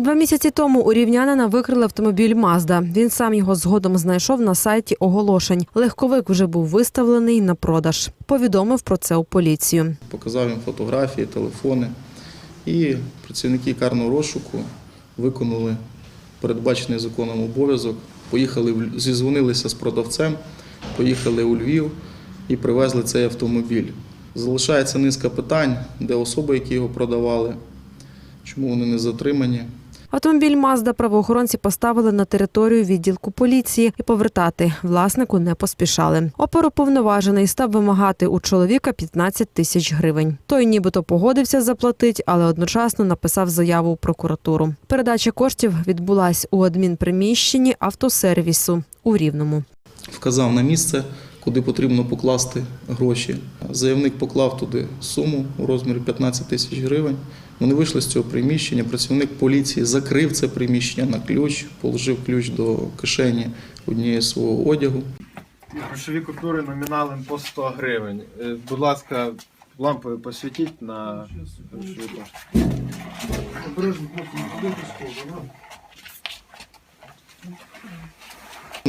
Два місяці тому у рівнянина викрили автомобіль Мазда. Він сам його згодом знайшов на сайті оголошень. Легковик вже був виставлений на продаж. Повідомив про це у поліцію. Показав їм фотографії, телефони. І працівники карного розшуку виконали передбачений законом обов'язок. Поїхали, зізвонилися з продавцем, поїхали у Львів і привезли цей автомобіль. Залишається низка питань, де особи, які його продавали, чому вони не затримані. Автомобіль Мазда правоохоронці поставили на територію відділку поліції і повертати власнику не поспішали. Оперуповноважений став вимагати у чоловіка 15 тисяч гривень. Той нібито погодився заплатити, але одночасно написав заяву у прокуратуру. Передача коштів відбулась у адмінприміщенні автосервісу у Рівному. Вказав на місце, куди потрібно покласти гроші. Заявник поклав туди суму у розмірі 15 тисяч гривень. Вони вийшли з цього приміщення. Працівник поліції закрив це приміщення на ключ, положив ключ до кишені однієї свого одягу. Грошові купюри номіналом по 100 гривень. Е, Будь ласка, лампою посвітіть на грошові кошти.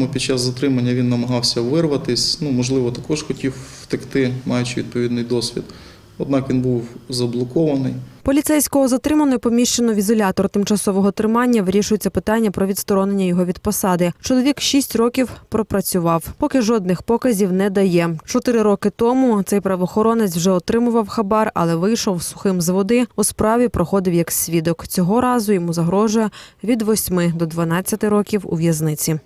Ну, Під час затримання він намагався вирватись. Ну, можливо, також хотів втекти, маючи відповідний досвід. Однак він був заблокований. Поліцейського затримано і поміщено в ізолятор тимчасового тримання. Вирішується питання про відсторонення його від посади. Чоловік шість років пропрацював, поки жодних показів не дає. Чотири роки тому цей правоохоронець вже отримував хабар, але вийшов сухим з води. У справі проходив як свідок. Цього разу йому загрожує від 8 до 12 років у в'язниці.